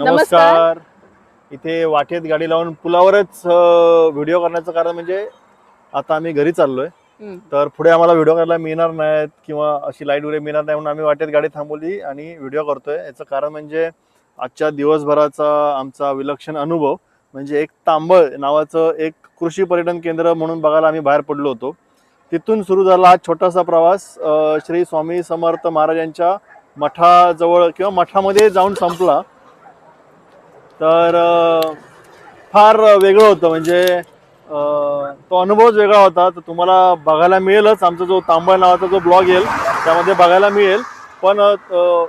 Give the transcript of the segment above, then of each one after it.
नमस्कार. इथे वाटेत गाडी लावून पुलावरच व्हिडिओ करण्याचं कारण म्हणजे आता आम्ही घरी चाललोय. तर पुढे आम्हाला व्हिडिओ करायला मिळणार नाहीत किंवा अशी लाइट वगैरे मिळणार नाही म्हणून आम्ही वाटेत गाडी थांबवली आणि व्हिडिओ करतोय. याचं कारण म्हणजे आजच्या दिवसभराचा आमचा विलक्षण अनुभव म्हणजे एक तांबळ नावाचं एक कृषी पर्यटन केंद्र म्हणून बघायला आम्ही बाहेर पडलो होतो. तिथून सुरू झाला हा छोटासा प्रवास श्री स्वामी समर्थ महाराजांच्या मठाजवळ किंवा मठामध्ये जाऊन संपला. तर फार वेगळं होतं. म्हणजे तो अनुभवच वेगळा होता. तर तुम्हाला बघायला मिळेलच. आमचा जो तांबळ नावाचा जो ब्लॉग येईल त्यामध्ये बघायला मिळेल. पण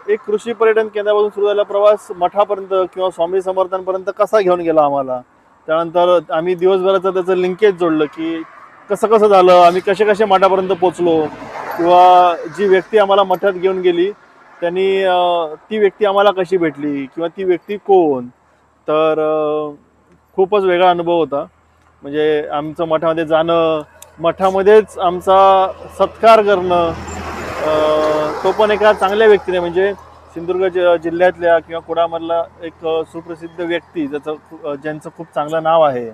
एक कृषी पर्यटन केंद्रापासून सुरू झालेला प्रवास मठापर्यंत किंवा स्वामी समर्थांपर्यंत कसा घेऊन गेला आम्हाला? त्यानंतर आम्ही दिवसभराचं त्याचं लिंकेज जोडलं की कसं कसं झालं? आम्ही कसे कसे मठापर्यंत पोचलो किंवा जी व्यक्ती आम्हाला मठात घेऊन गेली त्यांनी ती व्यक्ती आम्हाला कशी भेटली? किंवा ती व्यक्ती कोण? तर खूपच वेगळा अनुभव होता. म्हणजे आमचं मठामध्ये जाणं मठामध्येच आमचा सत्कार करणं तो पण एका चांगल्या व्यक्तीने म्हणजे सिंधुदुर्ग जि- जिल्ह्यातल्या किंवा कुडामधला एक सुप्रसिद्ध व्यक्ती ज्याचं ज्यांचं खूप चांगलं नाव आहे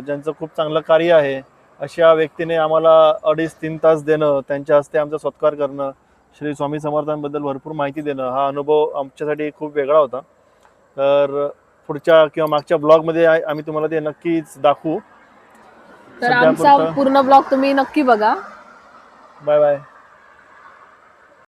ज्यांचं खूप चांगलं कार्य आहे अशा व्यक्तीने आम्हाला अडीच तीन तास देणं त्यांच्या हस्ते आमचा सत्कार करणं श्री स्वामी समर्थांबद्दल भरपूर माहिती देणं हा अनुभव आमच्यासाठी खूप वेगळा होता. तर पुढच्या किंवा मागच्या ब्लॉगमध्ये आ- आम्ही तुम्हाला ते नक्कीच दाखवू. तर सध्या आमचा पुरतं- पूर्ण ब्लॉग तुम्ही नक्की बघा. Bye bye.